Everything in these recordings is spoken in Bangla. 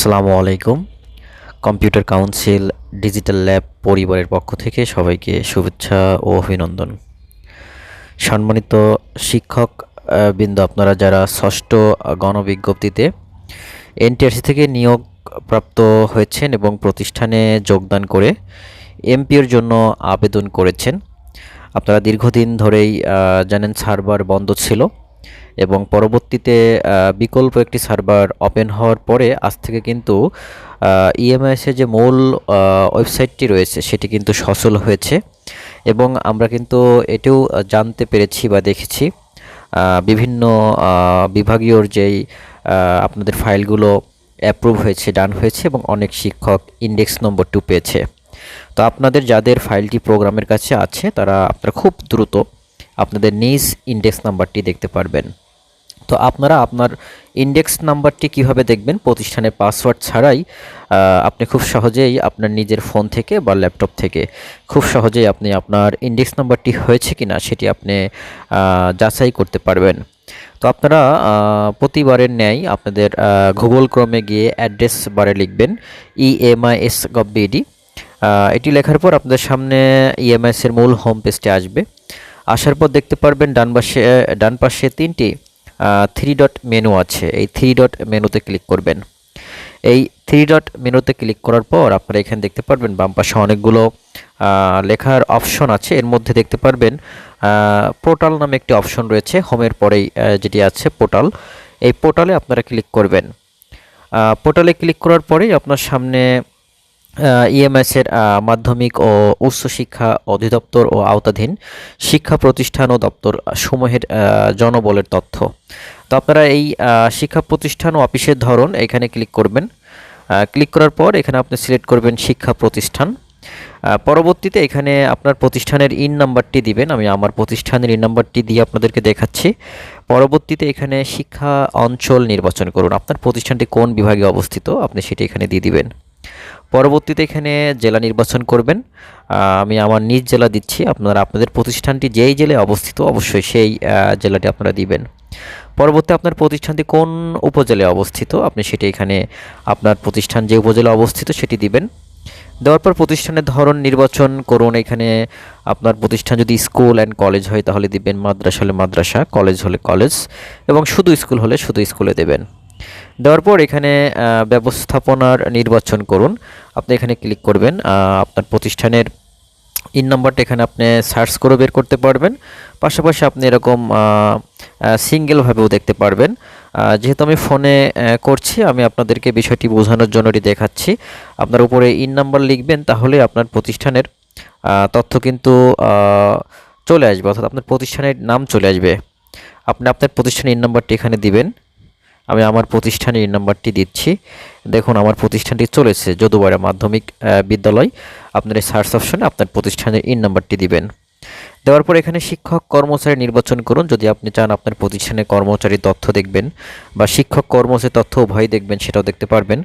আসসালামু আলাইকুম। কম্পিউটার কাউন্সিল ডিজিটাল ল্যাব পরিবারের পক্ষ থেকে সবাইকে শুভেচ্ছা ও অভিনন্দন। সম্মানিত শিক্ষক বৃন্দ, আপনারা যারা ষষ্ঠ গণবিজ্ঞপ্তিতে এনটিআরসি থেকে নিয়োগপ্রাপ্ত হয়েছেন এবং প্রতিষ্ঠানে যোগদান করে এমপিওর জন্য আবেদন করেছেন, আপনারা দীর্ঘদিন ধরেই জানেন সার্ভার বন্ধ ছিল। এবং পরবর্তীতে বিকল্প একটি সার্ভার ওপেন হওয়ার পরে আজ থেকে কিন্তু ইএমআইএসের যে মূল ওয়েবসাইটটি রয়েছে সেটি কিন্তু সচল হয়েছে এবং আমরা কিন্তু এটিও জানতে পেরেছি বা দেখেছি বিভিন্ন আহ, বিভাগীয় যেই আপনাদের ফাইলগুলো অ্যাপ্রুভ হয়েছে ডান হয়েছে এবং অনেক শিক্ষক ইন্ডেক্স নম্বর টু পেয়েছে। তো আপনাদের যাদের ফাইলটি প্রোগ্রামের কাছে আছে তারা আপনারা খুব দ্রুত আপনাদের নিজ ইন্ডেক্স নাম্বারটি দেখতে পারবেন। তো আপনারা আপনার ইন্ডেক্স নাম্বারটি কীভাবে দেখবেন? প্রতিষ্ঠানের পাসওয়ার্ড ছাড়াই আপনি খুব সহজেই আপনার নিজের ফোন থেকে বা ল্যাপটপ থেকে খুব সহজেই আপনি আপনার ইন্ডেক্স নাম্বারটি হয়েছে কিনা সেটি আপনি যাচাই করতে পারবেন। তো আপনারা প্রতিবারের ন্যায় আপনাদের গুগল ক্রমে গিয়ে অ্যাড্রেস বারে লিখবেন E ইএমআইএস গভ বিডি এটি লেখার পর আপনাদের সামনে ইএমআইএস এর মূল হোম পেজটি আসবে। আসার পর দেখতে পারবেন ডান পাশে ডান পাশে তিনটি থ্রি ডট মেনু আছে। এই থ্রি ডট মেনুতে ক্লিক করবেন। এই থ্রি ডট মেনুতে ক্লিক করার পর আপনারা এখানে দেখতে পারবেন বাম পাশে অনেকগুলো লেখার অপশন আছে। এর মধ্যে দেখতে পারবেন পোর্টাল নামে একটি অপশন রয়েছে। হোমের পরেই যেটি আছে পোর্টাল এই পোর্টালে আপনারা ক্লিক করবেন। পোর্টালে ক্লিক করার পরেই আপনার সামনে ইএমএস এর মাধ্যমিক ও উচ্চশিক্ষা অধিদপ্তর ও আওতাধীন শিক্ষা প্রতিষ্ঠান ও দপ্তর সমূহের জনবলের তথ্য। তো আপনারা এই শিক্ষা প্রতিষ্ঠান ও অফিসের ধরন এখানে ক্লিক করবেন। ক্লিক করার পর এখানে আপনি সিলেক্ট করবেন শিক্ষা প্রতিষ্ঠান। পরবর্তীতে এখানে আপনার প্রতিষ্ঠানের ইন নাম্বারটি দিবেন। আমি আমার প্রতিষ্ঠানের ইন নাম্বারটি দিয়ে আপনাদেরকে দেখাচ্ছি। পরবর্তীতে এখানে শিক্ষা অঞ্চল নির্বাচন করুন। আপনার প্রতিষ্ঠানটি কোন বিভাগে অবস্থিত? আপনি সেটি এখানে দিয়ে দিবেন। পরবর্তীতে এখানে জেলা নির্বাচন করবেন। আমি আমার নিজ জেলা দিচ্ছি। আপনারা, আপনাদের প্রতিষ্ঠানটি যেই জেলায় অবস্থিত, অবশ্যই সেই জেলাটি আপনারা দিবেন। পরবর্তী আপনার প্রতিষ্ঠানটি কোন উপজেলায় অবস্থিত? আপনি সেটি এখানে আপনার প্রতিষ্ঠান যে উপজেলায় অবস্থিত সেটি দিবেন। দেওয়ার পর প্রতিষ্ঠানের ধরন নির্বাচন করুন। এখানে আপনার প্রতিষ্ঠান যদি স্কুল অ্যান্ড কলেজ হয়, তাহলে দিবেন মাদ্রাসা হলে মাদ্রাসা, কলেজ হলে কলেজ এবং শুধু স্কুল হলে শুধু স্কুলে দেবেন। দেওয়ার পর এখানে ব্যবস্থাপনার নির্বাচন করুন। আপনি এখানে ক্লিক করবেন আপনার প্রতিষ্ঠানের ইন নাম্বারটা এখানে আপনি সার্চ করে বের করতে পারবেন। পাশাপাশি আপনি এরকম সিঙ্গেলভাবেও দেখতে পারবেন। যেহেতু আমি ফোনে করছি, আমি আপনাদেরকে বিষয়টি বোঝানোর জন্য এটি দেখাচ্ছি। আপনার উপরে ইন নাম্বার লিখবেন, তাহলে আপনার প্রতিষ্ঠানের তথ্য কিন্তু চলে আসবে, অর্থাৎ আপনার প্রতিষ্ঠানের নাম চলে আসবে। আপনি আপনার প্রতিষ্ঠানের ইন নাম্বারটি এখানে দিবেন। আমি আমার প্রতিষ্ঠানের নাম্বারটি দিচ্ছি। দেখুন, আমার প্রতিষ্ঠানটি চলেছে যদুবাড়া মাধ্যমিক বিদ্যালয়। আপনার এই সার্চ অপশনে আপনার প্রতিষ্ঠানের ইন নাম্বারটি দিবেন। দেওয়ার পর এখানে শিক্ষক কর্মচারী নির্বাচন করুন। যদি আপনি চান আপনার প্রতিষ্ঠানে কর্মচারীর তথ্য দেখবেন বা শিক্ষক কর্মচারী তথ্য উভয় দেখবেন, সেটাও দেখতে পারবেন।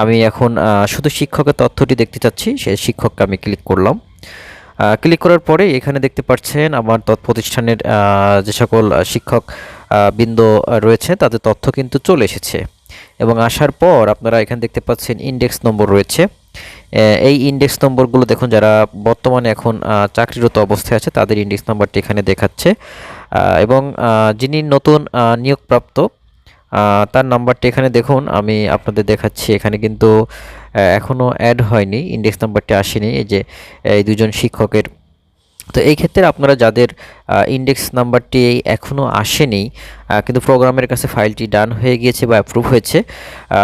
আমি এখন শুধু শিক্ষকের তথ্যটি দেখতে চাচ্ছি সেই শিক্ষককে আমি ক্লিক করলাম। ক্লিক করার পরে এখানে দেখতে পাচ্ছেন আমার প্রতিষ্ঠানের যে সকল শিক্ষক বৃন্দ রয়েছে, তাদের তথ্য কিন্তু চলে এসেছে। এবং আসার পর আপনারা এখানে দেখতে পাচ্ছেন ইন্ডেক্স নম্বর রয়েছে। এই ইন্ডেক্স নম্বরগুলো দেখুন, যারা বর্তমানে এখন চাকরিরত অবস্থায় আছে, তাদের ইন্ডেক্স নাম্বারটি এখানে দেখাচ্ছে। এবং যিনি নতুন নিয়োগপ্রাপ্ত তার নাম্বারটি এখানে দেখুন, আমি আপনাদের দেখাচ্ছি। এখানে কিন্তু এখনও অ্যাড হয়নি ইন্ডেক্স নাম্বারটি আসেনি। এই যে, এই দুজন শিক্ষকের তো এই ক্ষেত্রে আপনারা যাদের ইন্ডেক্স নাম্বারটি এখনও আসেনি কিন্তু প্রোগ্রামের কাছে ফাইলটি ডান হয়ে গিয়েছে বা অ্যাপ্রুভ হয়েছে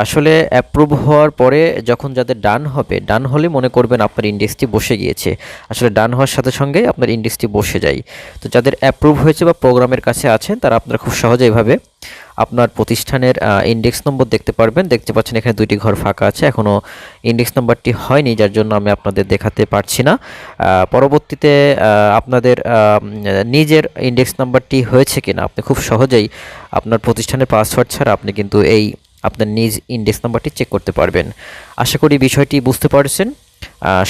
আসলে অ্যাপ্রুভ হওয়ার পরে যখন যাদের ডান হবে, ডান হলে মনে করবেন আপনার ইন্ডেক্সটি বসে গিয়েছে। আসলে ডান হওয়ার সাথে সঙ্গে আপনার ইন্ডেক্সটি বসে যায়। তো যাদের অ্যাপ্রুভ হয়েছে বা প্রোগ্রামের কাছে আছেন, তারা আপনারা খুব সহজে এভাবে আপনার প্রতিষ্ঠানের ইন্ডেক্স নম্বর দেখতে পারবেন। দেখতে পাচ্ছেন এখানে দুইটি ঘর ফাঁকা আছে। এখনও ইন্ডেক্স নাম্বারটি হয়নি, যার জন্য আমি আপনাদের দেখাতে পারছি না। পরবর্তীতে আপনাদের নিজের ইন্ডেক্স নাম্বারটি হয়েছে কিনা, আপনি খুব সহজেই আপনার প্রতিষ্ঠানের পাসওয়ার্ড ছাড়া আপনি কিন্তু এই আপনার নিজ ইন্ডেক্স নাম্বারটি চেক করতে পারবেন। আশা করি বিষয়টি বুঝতে পারছেন।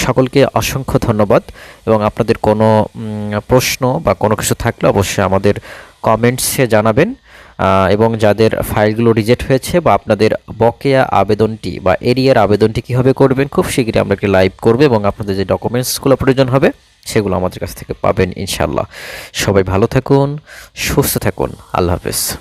সকলকে অসংখ্য ধন্যবাদ। এবং আপনাদের কোনো প্রশ্ন বা কোনো কিছু থাকলে অবশ্যই আমাদের কমেন্টসে জানাবেন। এবং যাদের ফাইলগুলো রিজেক্ট হয়েছে বা আপনাদের বকেয়া আবেদনটি বা এরিয়ার আবেদনটি কীভাবে করবেন, খুব শীঘ্রই আমরা একটি লাইভ করব এবং আপনাদের যে ডকুমেন্টসগুলো প্রয়োজন হবে, সেগুলো আমাদের কাছ থেকে পাবেন ইনশাল্লাহ সবাই ভালো থাকুন, সুস্থ থাকুন। আল্লাহ হাফেজ।